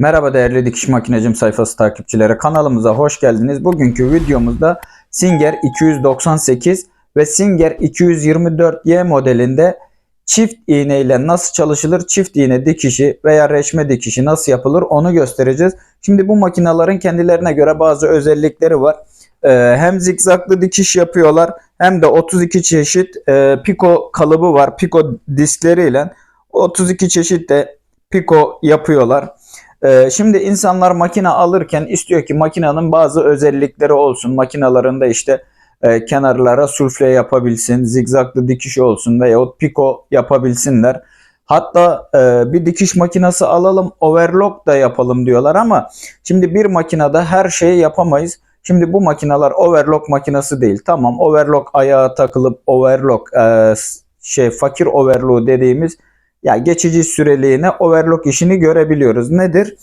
Merhaba değerli dikiş makinecim sayfası takipçileri kanalımıza hoş geldiniz. Bugünkü videomuzda Singer 298 ve Singer 224Y modelinde çift iğne ile nasıl çalışılır, çift iğne dikişi veya reşme dikişi nasıl yapılır onu göstereceğiz. Şimdi bu makinelerin kendilerine göre bazı özellikleri var. Ee, hem zikzaklı dikiş yapıyorlar hem de 32 çeşit e, piko kalıbı var. Piko diskleriyle 32 çeşit de piko yapıyorlar. Ee, şimdi insanlar makine alırken istiyor ki makinenin bazı özellikleri olsun. Makinalarında işte e, kenarlara sufle yapabilsin, zigzaglı dikiş olsun veyahut piko yapabilsinler. Hatta e, bir dikiş makinesi alalım overlock da yapalım diyorlar ama şimdi bir makinede her şeyi yapamayız. Şimdi bu makineler overlock makinesi değil. Tamam overlock ayağa takılıp overlock e, şey fakir overlock dediğimiz ya geçici süreliğine overlock işini görebiliyoruz. Nedir?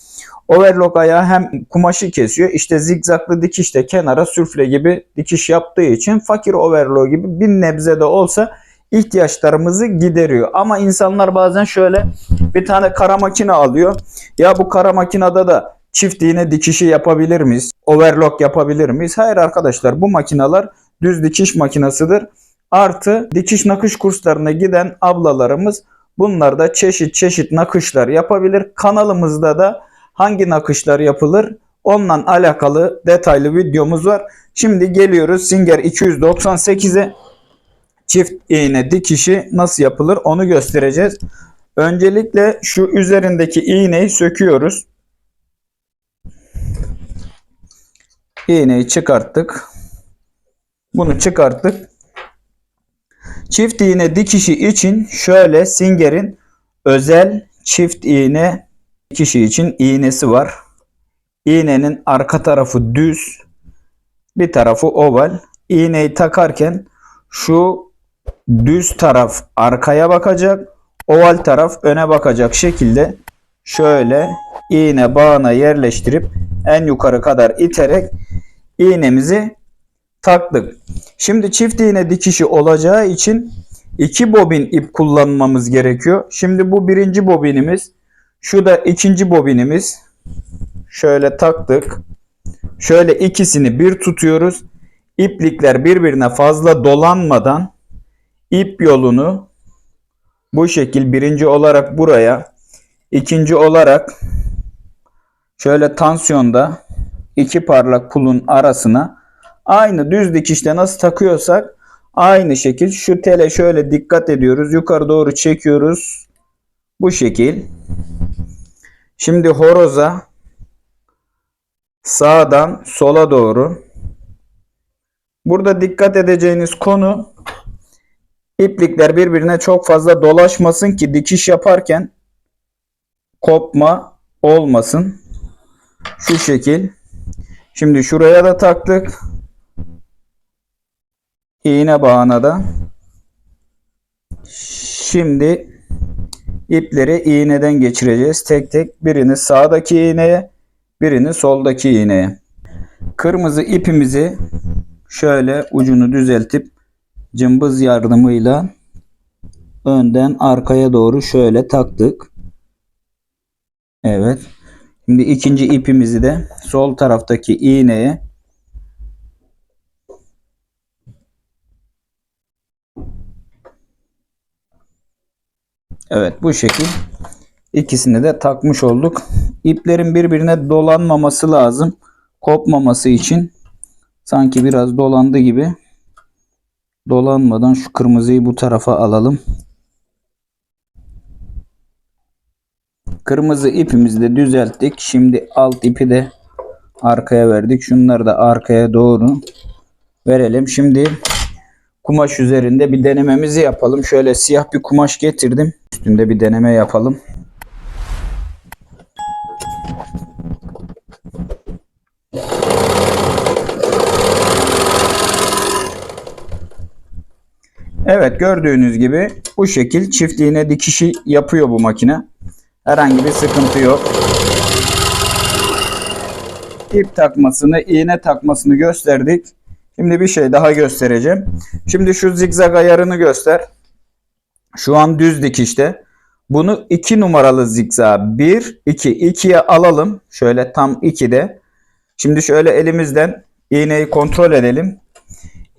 Overlock ayağı hem kumaşı kesiyor. İşte zigzaglı dikiş de kenara sürfle gibi dikiş yaptığı için fakir overlock gibi bir nebze de olsa ihtiyaçlarımızı gideriyor. Ama insanlar bazen şöyle bir tane kara makine alıyor. Ya bu kara makinede da çift iğne dikişi yapabilir miyiz? Overlock yapabilir miyiz? Hayır arkadaşlar bu makineler düz dikiş makinesidir. Artı dikiş nakış kurslarına giden ablalarımız Bunlar da çeşit çeşit nakışlar yapabilir. Kanalımızda da hangi nakışlar yapılır onunla alakalı detaylı videomuz var. Şimdi geliyoruz Singer 298'e çift iğne dikişi nasıl yapılır onu göstereceğiz. Öncelikle şu üzerindeki iğneyi söküyoruz. İğneyi çıkarttık. Bunu çıkarttık. Çift iğne dikişi için şöyle Singer'in özel çift iğne dikişi için iğnesi var. İğnenin arka tarafı düz, bir tarafı oval. İğneyi takarken şu düz taraf arkaya bakacak, oval taraf öne bakacak şekilde şöyle iğne bağına yerleştirip en yukarı kadar iterek iğnemizi taktık. Şimdi çift iğne dikişi olacağı için iki bobin ip kullanmamız gerekiyor. Şimdi bu birinci bobinimiz. Şu da ikinci bobinimiz. Şöyle taktık. Şöyle ikisini bir tutuyoruz. İplikler birbirine fazla dolanmadan ip yolunu bu şekil birinci olarak buraya, ikinci olarak şöyle tansiyonda iki parlak pulun arasına Aynı düz dikişte nasıl takıyorsak aynı şekil şu tele şöyle dikkat ediyoruz. Yukarı doğru çekiyoruz. Bu şekil. Şimdi horoza sağdan sola doğru. Burada dikkat edeceğiniz konu iplikler birbirine çok fazla dolaşmasın ki dikiş yaparken kopma olmasın. Şu şekil. Şimdi şuraya da taktık iğne bağına da şimdi ipleri iğneden geçireceğiz. Tek tek birini sağdaki iğneye birini soldaki iğneye. Kırmızı ipimizi şöyle ucunu düzeltip cımbız yardımıyla önden arkaya doğru şöyle taktık. Evet. Şimdi ikinci ipimizi de sol taraftaki iğneye Evet bu şekil ikisini de takmış olduk. İplerin birbirine dolanmaması lazım. Kopmaması için sanki biraz dolandı gibi. Dolanmadan şu kırmızıyı bu tarafa alalım. Kırmızı ipimizi de düzelttik. Şimdi alt ipi de arkaya verdik. Şunları da arkaya doğru verelim. Şimdi kumaş üzerinde bir denememizi yapalım. Şöyle siyah bir kumaş getirdim. Üstünde bir deneme yapalım. Evet gördüğünüz gibi bu şekil çift iğne dikişi yapıyor bu makine. Herhangi bir sıkıntı yok. İp takmasını, iğne takmasını gösterdik. Şimdi bir şey daha göstereceğim. Şimdi şu zigzag ayarını göster. Şu an düz dikişte. Bunu 2 numaralı zigzag 1 2 2'ye alalım. Şöyle tam 2'de. Şimdi şöyle elimizden iğneyi kontrol edelim.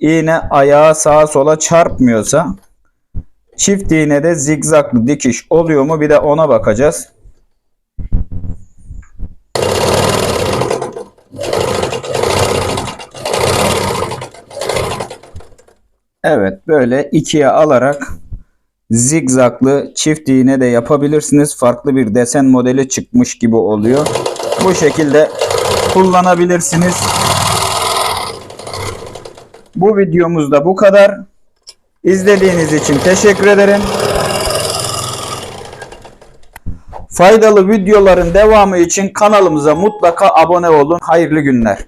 İğne ayağa sağa sola çarpmıyorsa çift iğnede zigzaglı dikiş oluyor mu bir de ona bakacağız. Evet böyle ikiye alarak zigzaglı çift iğne de yapabilirsiniz. Farklı bir desen modeli çıkmış gibi oluyor. Bu şekilde kullanabilirsiniz. Bu videomuz da bu kadar. İzlediğiniz için teşekkür ederim. Faydalı videoların devamı için kanalımıza mutlaka abone olun. Hayırlı günler.